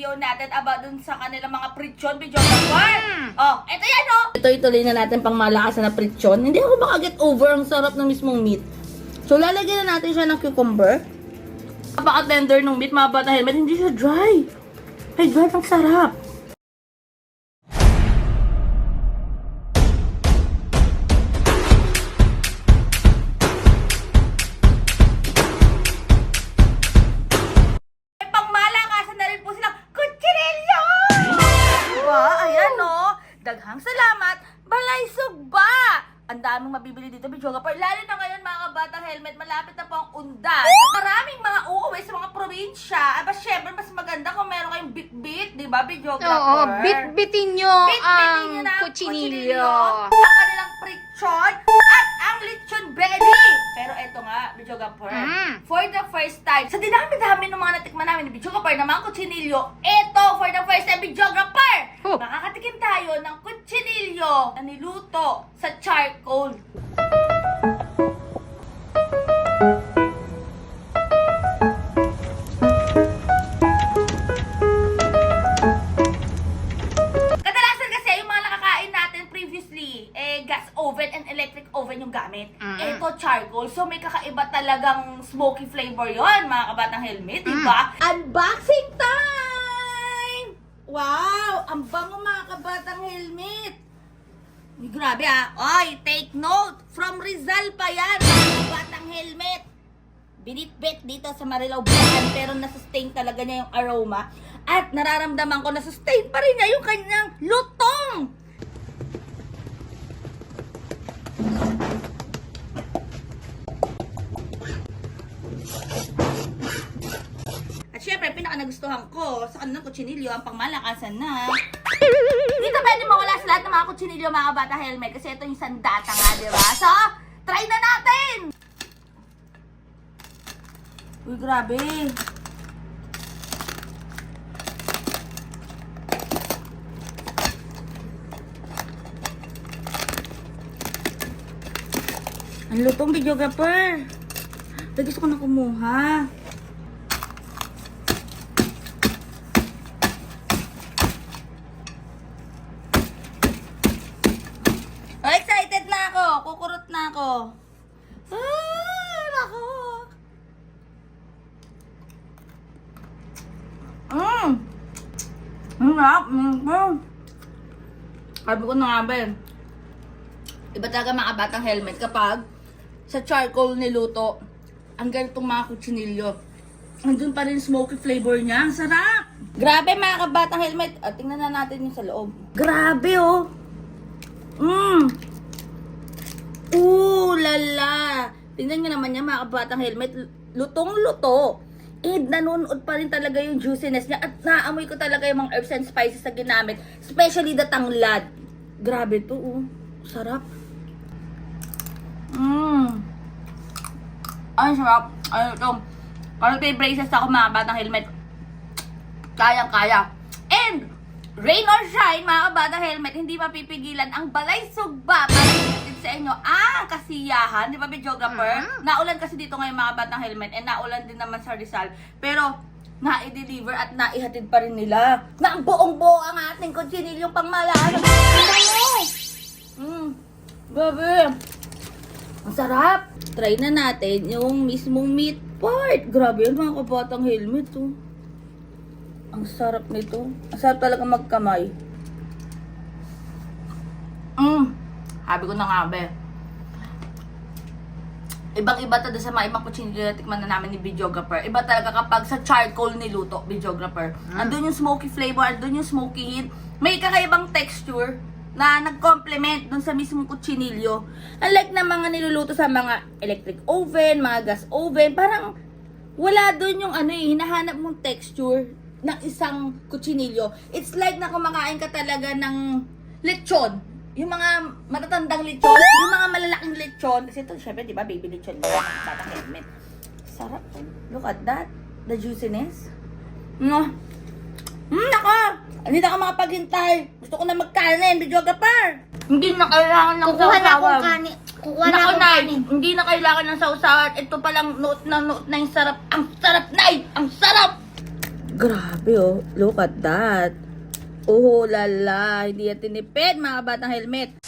video natin about dun sa kanilang mga pritsyon, video before. Oh, eto yan oh. Ito ituloy na natin pang malakas na pritsyon. Hindi ako makaget over ang sarap ng mismong meat. So lalagyan na natin siya ng cucumber. Napaka-tender ng meat, mababa na helmet, hindi siya dry. Ay, dry, ang sarap. Ang mabibili dito, Bijoga. Pero lalo na ngayon, mga kabatang helmet, malapit na po ang undas. Maraming mga uuwi sa mga probinsya. Aba, syempre, mas maganda kung meron kayong bit-bit, di ba, Bijoga? Oo, bit-bitin nyo Bit-bitin ang nyo ang kutsinilyo. ang kanilang prichon, at ang lechon belly. Pero eto nga, Bichogapur, Mm. for the first time, sa dinami-dami ng mga natikman namin ni Bichogapur na mga kutsinilyo, eto, for the first time, Bichogapur, Huh. makakatikim tayo ng kutsinilyo na niluto sa charcoal. Kadalasan kasi yung mga nakakain natin previously, eh, gas oven and electric oven yung gamit. Mm. Ito, charcoal. So, may kakaiba talagang smoky flavor yon mga kabatang helmet, di ba? Unboxing time! Wow! Ang bango mga kabatang helmet! Grabe ah. Oy, take note! From Rizal pa yan, mga kabatang helmet! binitbit dito sa Marilao Bulacan pero nasustain talaga niya yung aroma at nararamdaman ko na sustain pa rin niya yung kanyang lutong. Nagustuhan ko sa kanilang kutsinilyo ang pangmalakasan na dito pwede mawala sa lahat ng mga kutsinilyo mga bata helmet kasi ito yung sandata nga, di ba? So, try na natin! Uy, grabe. Ang lutong videographer. Ay, gusto ko na kumuha. Ay, excited na ako. Kukurot na ako. Ah, nako. Mmm! Ang sarap! Mm. Sabi ko na nga ba eh. Iba talaga mga batang helmet kapag sa charcoal niluto, ang ganitong mga kutsinilyo. Andun pa rin smoky flavor niya. Ang sarap! Grabe mga kabatang helmet. Ah, tingnan na natin yung sa loob. Grabe oh! Mmm! Ooh, lala! Tingnan nyo naman yan mga kabatang helmet. Lutong-luto. And nanonood pa rin talaga yung juiciness niya. At naamoy ko talaga yung mga herbs and spices na ginamit. Especially the tanglad. Grabe to, oh. Sarap. Mmm. Ay, sarap. Ano ito? Kalau may braces ako mga batang helmet. Kayang-kaya. And, rain or shine, mga kabatang helmet, hindi mapipigilan ang balay sugba para ihatid sa inyo ang kasiyahan. Di ba, videographer? Mhm. Naulan kasi dito ngayon mga batang helmet and naulan din naman sa Rizal. Pero, na-deliver at naihatid pa rin nila na ang buong-buo ang ating kutsinilyong pangmalaan. Mm, grabe. Ang sarap. Try na natin yung mismong meat part. Grabe yun mga kabatang helmet oh. Ang sarap nito. Ang sarap talaga magkamay. Mm. Sabi ko na nga be. Ibang-iba to sa mga ibang na tikman na namin ni videographer. Iba talaga kapag sa charcoal niluto, videographer. Andun yung smoky flavor, andun yung smoky heat. May kakaibang texture na nag-complement dun sa mismong kutsinilyo. Unlike na mga niluluto sa mga electric oven, mga gas oven, parang wala dun yung ano eh, hinahanap mong texture ng isang kutsinilyo. It's like na kumakain ka talaga ng lechon. Yung mga matatandang lechon, yung mga malalaking lechon. Kasi ito, syempre, di ba, baby lechon helmet. Sarap. oh. Look at that. The juiciness. No. Hmm, nako! Hindi na ako makapaghintay. Gusto ko na magkanin, videographer. Hindi na kailangan ng Kukuha na akong sausawan. kanin. Kukuha na Nako, akong Nay, kanin. hindi na kailangan ng sausawan. Ito palang note na note na yung sarap. Ang sarap, Nay! Ang sarap! Grabe, oh. Look at that. Oh, lala. Hindi yan tinipid, mga batang helmet.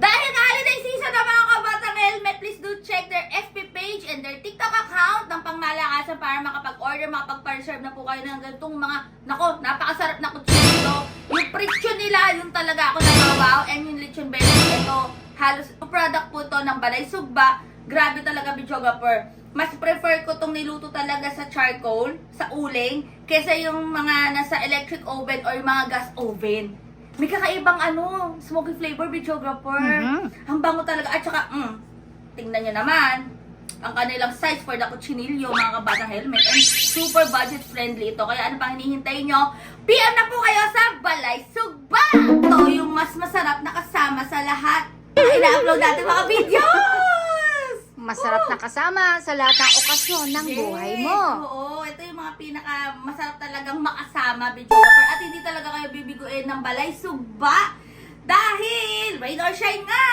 Dahil holiday season na mga kabatang helmet, please do check their FB page and their TikTok account ng pangmalakasan para makapag-order, makapag-reserve na po kayo ng ganitong mga, nako, napakasarap na kutsilo. Yung presyo nila, yung talaga ako nagawaw. And yung lechon belly, ito, halos product po to ng Balay Sugba. Grabe talaga, videographer. Mas prefer ko tong niluto talaga sa charcoal, sa uling, kesa yung mga nasa electric oven or yung mga gas oven. May kakaibang ano, smoky flavor, videographer. Mhm. Ang bango talaga. At saka, mm, tingnan nyo naman, ang kanilang size for the cuchinillo, mga kabatang helmet. And super budget friendly ito. Kaya ano pang hinihintay nyo? PM na po kayo sa Balay Sugba! Ito yung mas masarap na kasama sa lahat. na Ina-upload natin mga videos! Masarap na kasama sa lahat ng okasyon ng buhay Yes, mo. Oo, ito yung mga pinaka masarap talagang makasama, videographer. At hindi talaga kayo bibiguin ng balay sugba. Dahil, rain or shine nga,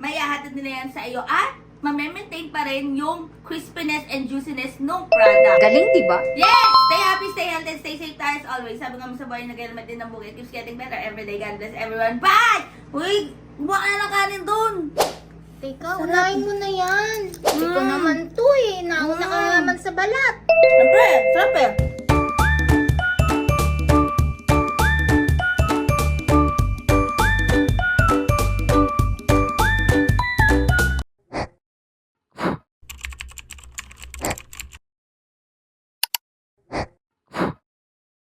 may ahatid nila yan sa iyo at mamemaintain pa rin yung crispiness and juiciness ng product. Galing, di ba? Yes! Stay happy, stay healthy, stay safe tayo as always. Sabi nga mo sa buhay, nag-helmet din ng bukid. Keeps getting better every day. God bless everyone. Bye! Uy, ka na ng kanin dun. Teka, unahin mo na yan. Ko Mm. naman to eh. Nauna ka Mm. naman sa balat. Siyempre, eh.